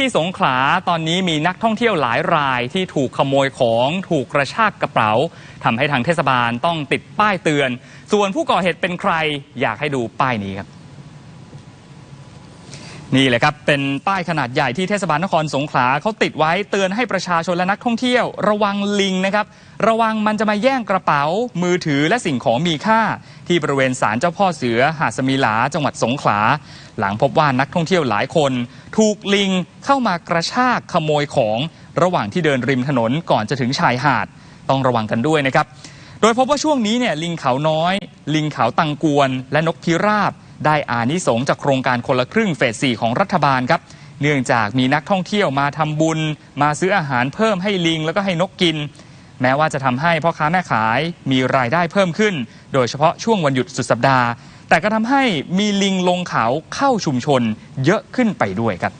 ที่สงขลาตอนนี้มีนักท่องเที่ยวหลายรายที่ถูกขโมยของถูกกระชากกระเป๋าทำให้ทางเทศบาลต้องติดป้ายเตือน ส่วนผู้ก่อเหตุเป็นใครอยากให้ดูป้ายนี้ครับ นี่แหละครับ เป็นป้ายขนาดใหญ่ที่เทศบาลนครสงขลาเขาติดไว้เตือนให้ประชาชนและนักท่องเที่ยว ระวังลิงนะครับ ระวังมันจะมาแย่งกระเป๋า มือถือและสิ่งของมีค่า ที่บริเวณศาลเจ้าพ่อเสือ หาดสมิลาจังหวัดสงขลา หลังพบว่านักท่องเที่ยวหลายคน ถูกลิงเข้ามากระชากขโมยของระหว่างที่เดินริมถนนก่อนจะถึงชายหาด ต้องระวังกันด้วยนะครับ โดยพบว่าช่วงนี้เนี่ยลิงเขาน้อย ลิงเขาตังกวน และนกพิราบ ได้อานิสงจากโครงการคนละครึ่งเฟสสี่ของรัฐบาลครับ เนื่องจากมีนักท่องเที่ยวมาทำบุญ มาซื้ออาหารเพิ่มให้ลิง แล้วก็ให้นกกิน แม้ว่าจะทำให้พ่อค้าแม่ขายมีรายได้เพิ่มขึ้น โดยเฉพาะช่วงวันหยุดสุดสัปดาห์ แต่ก็ทำให้มีลิงลงเขาเข้าชุมชนเยอะขึ้นไปด้วยครับ